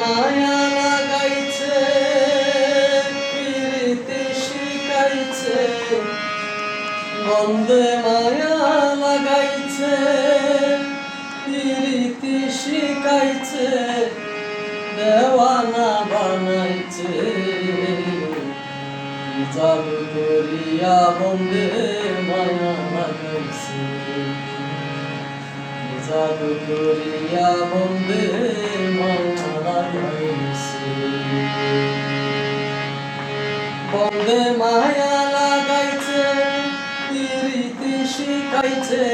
মায়া লাগাইছে, প্রীতি শিখাইছে। বন্দে মায়া লাগাইছে, প্রীতি শিখাইছে, দেওয়ানা বানাইছে। জাদু করিয়া বন্দে মায়া লাগাইছে। জাদু করিয়া বন্দে মায়া বন্দে মায়া লাগাইছে, প্রীতি শিখাইছে।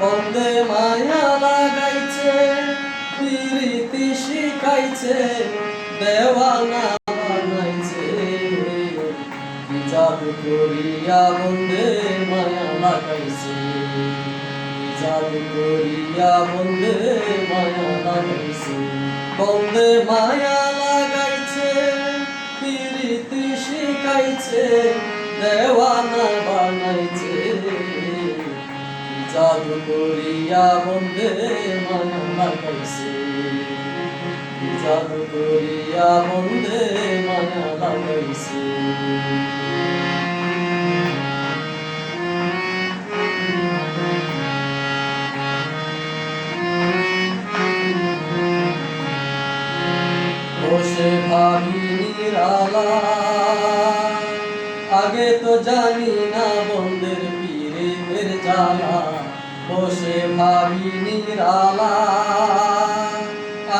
বন্দে মায়া লাগাইছে, প্রীতি শিখাইছে। দেওয়ানা বানাইছে। জাদু করিয়া বন্দে মায়া লাগাইছে? জাদু করিয়া বন্দে মায়া বন্দে মায়া লাগাইছে, প্রীতি শিখাইছে, দেওয়ানা বানাইছে। জাদু করিয়া বন্দে মায়া লাগাইছে, জাদু করিয়া বন্দে মায়া লাগাইছে। আগে তো জানি না বন্ধের পীরের জ্বালা, বসে ভাবি নিরালা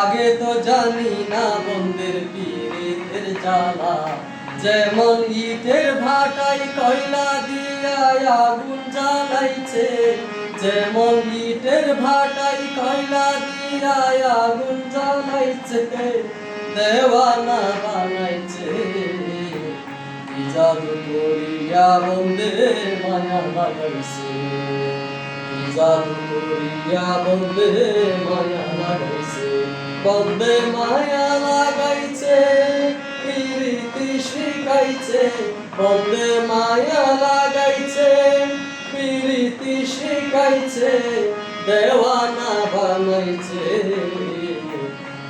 আগে তো জানি না বন্ধের পীরের জ্বালা, যেমন ইটের ভাটাই কয়লা দিয়া আগুন জ্বালাইছে, যেমন ইটের ভাটাই কয়লা দিয়া আগুন জ্বালাইছে। দেওয়ানা বানাইছে। জাদু করিয়া বন্দে মায়া লাগাইছে। জাদু করিয়া বন্দে মায়া লাগাইছে। বন্দে মায়া লাগাইছে, প্রীতি শিখাইছে। বন্দে মায়া লাগাইছে, প্রীতি শিখাইছে, দেওয়ানা বানাইছে।